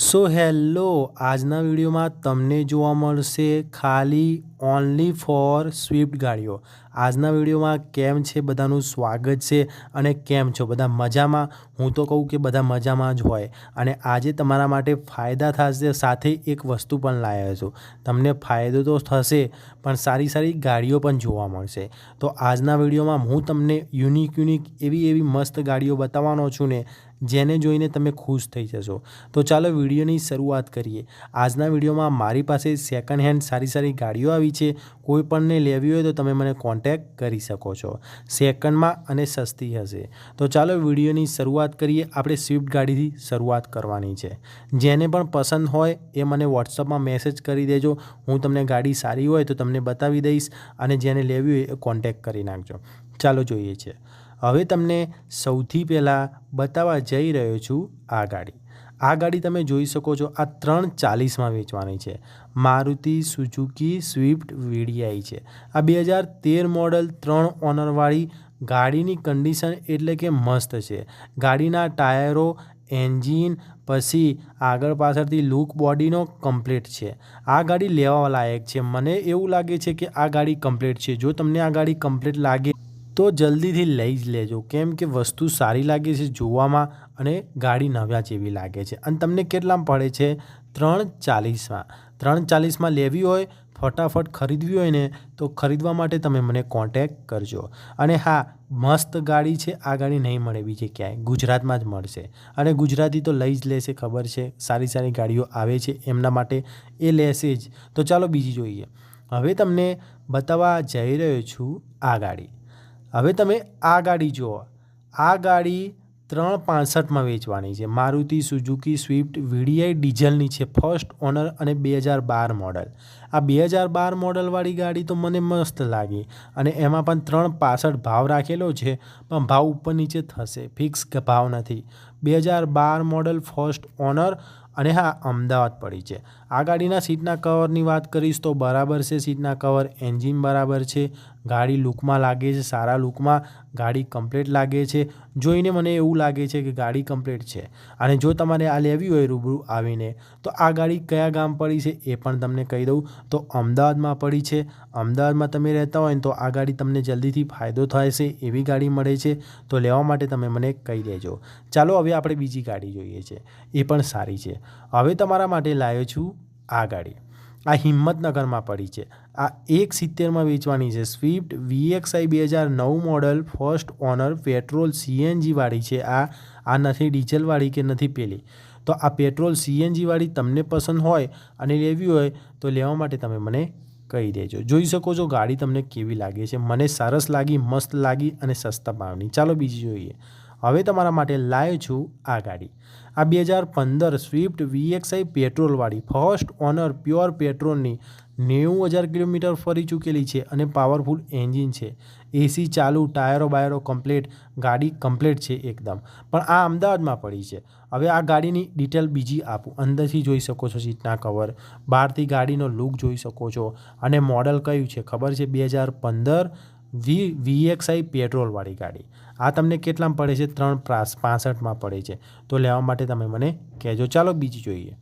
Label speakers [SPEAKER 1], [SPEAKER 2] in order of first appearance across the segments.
[SPEAKER 1] So hello આજના વિડીયોમાં તમને જોવા મળશે ખાલી ઓનલી ફોર સ્વિફ્ટ ગાડીઓ. આજના વિડીયોમાં કેમ છે બધાનું સ્વાગત છે અને કેમ છો? બધા મજામાં? હું તો કહું કે બધા મજામાં જ હોય. અને આજે તમારા માટે ફાયદા થશે, સાથે એક વસ્તુ પણ લાવ્યા છું તમને ફાયદો તો થશે, પણ સારી સારી ગાડીઓ પણ જોવા મળશે. તો આજના વિડીયોમાં હું તમને યુનિક યુનિક એવી એવી મસ્ત ગાડીઓ બતાવવાનો છું ને, જેને જોઈને તમે ખુશ થઈ જશો. તો ચાલો વિડીયોની શરૂઆત કરીએ. આજના વિડીયોમાં મારી પાસે સેકન્ડ હેન્ડ સારી સારી ગાડીઓ આવી છે, કોઈ પણને લેવી હોય તો તમે મને કોન્ટેક કરી શકો છો. સેકન્ડમાં અને સસ્તી હશે. તો ચાલો વિડીયોની શરૂઆત કરીએ. આપણે સ્વિફ્ટ ગાડીથી શરૂઆત કરવાની છે. જેને પણ પસંદ હોય એ મને વોટ્સઅપમાં મેસેજ કરી દેજો. હું તમને ગાડી સારી હોય તો તમને બતાવી દઈશ અને જેને લેવી હોય એ કોન્ટેક કરી નાખજો. ચાલો જોઈએ છે. હવે તમને સૌથી પહેલાં બતાવવા જઈ રહ્યો છું આ ગાડી. આ ગાડી તમે જોઈ શકો છો, આ ત્રણ ચાલીસમાં વેચવાની છે. મારુતિ સુઝુકી સ્વિફ્ટ વીડીઆઈ છે. આ બે હજાર તેર મોડલ ત્રણ ઓનરવાળી ગાડીની કન્ડિશન એટલે કે મસ્ત છે. ગાડીના ટાયરો, એન્જિન, પછી આગળ પાછળથી લુક બોડીનો કમ્પ્લીટ છે. આ ગાડી લેવા લાયક છે. મને એવું લાગે છે કે આ ગાડી કમ્પ્લીટ છે. જો તમને આ ગાડી કમ્પ્લીટ લાગે તો જલ્દીથી લઈ જ લેજો. કેમ કે વસ્તુ સારી લાગે છે જોવામાં અને ગાડી નવ્યા જેવી લાગે છે. અને તમને કેટલામાં પડે છે? ત્રણ ચાલીસમાં. ત્રણ ચાલીસમાં લેવી હોય, ફટાફટ ખરીદવી હોય ને, તો ખરીદવા માટે તમે મને કોન્ટેક કરજો. અને હા, મસ્ત ગાડી છે, આ ગાડી નહીં મળે બીજે ક્યાંય. ગુજરાતમાં જ મળશે. અને ગુજરાતી તો લઈ જ લેશે, ખબર છે? સારી સારી ગાડીઓ આવે છે, એમના માટે એ લેશે જ. તો ચાલો બીજી જોઈએ. હવે તમને બતાવવા જઈ રહ્યો છું આ ગાડી. હવે તમે આ ગાડી જુઓ. આ ગાડી ત્રણ પાંસઠમાં વેચવાની છે. Maruti Suzuki Swift V D I ડીઝલની છે. ફર્સ્ટ ઓનર અને બે હજાર બાર મોડલ. આ બે હજાર બાર મોડલવાળી ગાડી તો મને મસ્ત લાગી અને એમાં પણ ત્રણ પાસઠ ભાવ રાખેલો છે, પણ ભાવ ઉપર નીચે થશે. ફિક્સ ભાવ નથી. બે હજાર બાર મોડલ ફર્સ્ટ ઓનર અને હા, અમદાવાદ પડી છે. આ ગાડીના સીટના કવરની વાત કરીશ તો બરાબર છે. સીટના કવર એન્જિન બરાબર છે. ગાડી લુકમાં લાગે છે, સારા લુકમાં ગાડી કમ્પ્લીટ લાગે છે. જોઈને મને એવું લાગે છે કે ગાડી કમ્પ્લીટ છે. અને જો તમારે આ લેવી હોય રૂબરૂ આવીને, તો આ ગાડી કયા ગામ પડી છે એ પણ તમને કહી દઉં. તો અમદાવાદમાં પડી છે. અમદાવાદમાં તમે રહેતા હોય તો આ ગાડી તમને જલ્દીથી ફાયદો થાય છે, એવી ગાડી મળે છે. તો લેવા માટે તમે મને કહી દેજો. ચાલો હવે આપણે બીજી ગાડી જોઈએ છે. એ પણ સારી છે. હવે તમારા માટે લાવ્યો છું આ ગાડી. આ હિંમતનગરમાં પડી છે. આ એક સિત્તેરમાં વેચવાની છે. સ્વિફ્ટ વીએક્સઆઈ બે હજાર નવ મોડલ ફર્સ્ટ ઓનર પેટ્રોલ સીએનજીવાળી છે. આ આ નથી ડીઝલવાળી કે નથી પેલી. તો આ પેટ્રોલ સીએનજીવાળી તમને પસંદ હોય અને લેવી હોય તો લેવા માટે તમે મને કહી દેજો. જોઈ શકો છો ગાડી તમને કેવી લાગે છે. મને સરસ લાગી, મસ્ત લાગી અને સસ્તા ભાવની. ચાલો બીજી જોઈએ. હવે તમારા માટે લાવ્યો છું આ ગાડી. આ બે હજાર પંદર સ્વિફ્ટ વીએક્સઆઈ પેટ્રોલવાળી ફર્સ્ટ ઓનર પ્યોર પેટ્રોલની નેવું હજાર કિલોમીટર ફરી ચૂકેલી છે અને પાવરફુલ એન્જિન છે. એસી ચાલુ, ટાયરો બાયરો કમ્પ્લેટ, ગાડી કમ્પ્લેટ છે એકદમ. પણ આ અમદાવાદમાં પડી છે. હવે આ ગાડીની ડિટેલ બીજી આપું. અંદરથી જોઈ શકો છો સીટના કવર. બહારથી ગાડીનો લુક જોઈ શકો છો. અને મોડલ કયું છે ખબર છે? બે હજાર પંદર વી, વીએક્સઆઈ પેટ્રોલવાળી ગાડી. આ તમને કેટલામાં પડે છે? ત્રણ પાસઠમાં પડે છે. તો લેવા માટે તમે મને કહેજો. ચાલો બીજી જોઈએ.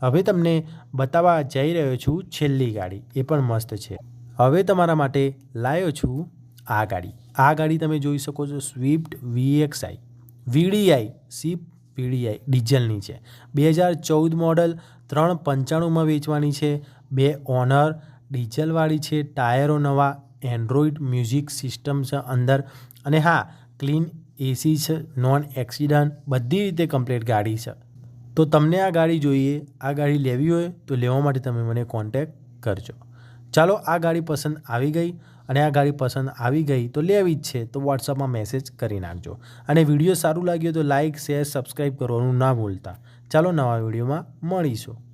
[SPEAKER 1] હવે તમને બતાવવા જઈ રહ્યો છું છેલ્લી ગાડી. એ પણ મસ્ત છે. હવે તમારા માટે લાવ્યો છું આ ગાડી. આ ગાડી તમે જોઈ શકો છો સ્વિફ્ટ વીએક્સઆઈ. વીડીઆઈ, સીપ વીડીઆઈ, ડીઝલની છે. બે હજાર ચૌદ મોડલ ત્રણ પંચાણુંમાં વેચવાની છે. બે ઓનર, ડીઝલવાળી છે, ટાયરો નવા એન્ડ્રોઈડ મ્યુઝિક સિસ્ટમ છે અંદર. અને હા, ક્લીન એસી છે, નોન એક્સિડન્ટ, બધી રીતે કમ્પ્લીટ ગાડી છે. તો તમને આ ગાડી જોઈએ, આ ગાડી લેવી હોય તો લેવા માટે તમે મને કોન્ટેક કરજો. ચાલો, આ ગાડી પસંદ આવી ગઈ અને આ ગાડી પસંદ આવી ગઈ તો લેવી જ છે, તો વોટ્સઅપમાં મેસેજ કરી નાખજો. અને વીડિયો સારું લાગ્યો તો લાઇક શેર સબસ્ક્રાઈબ કરવાનું ના ભૂલતા. ચાલો, નવા વિડીયોમાં મળીશું.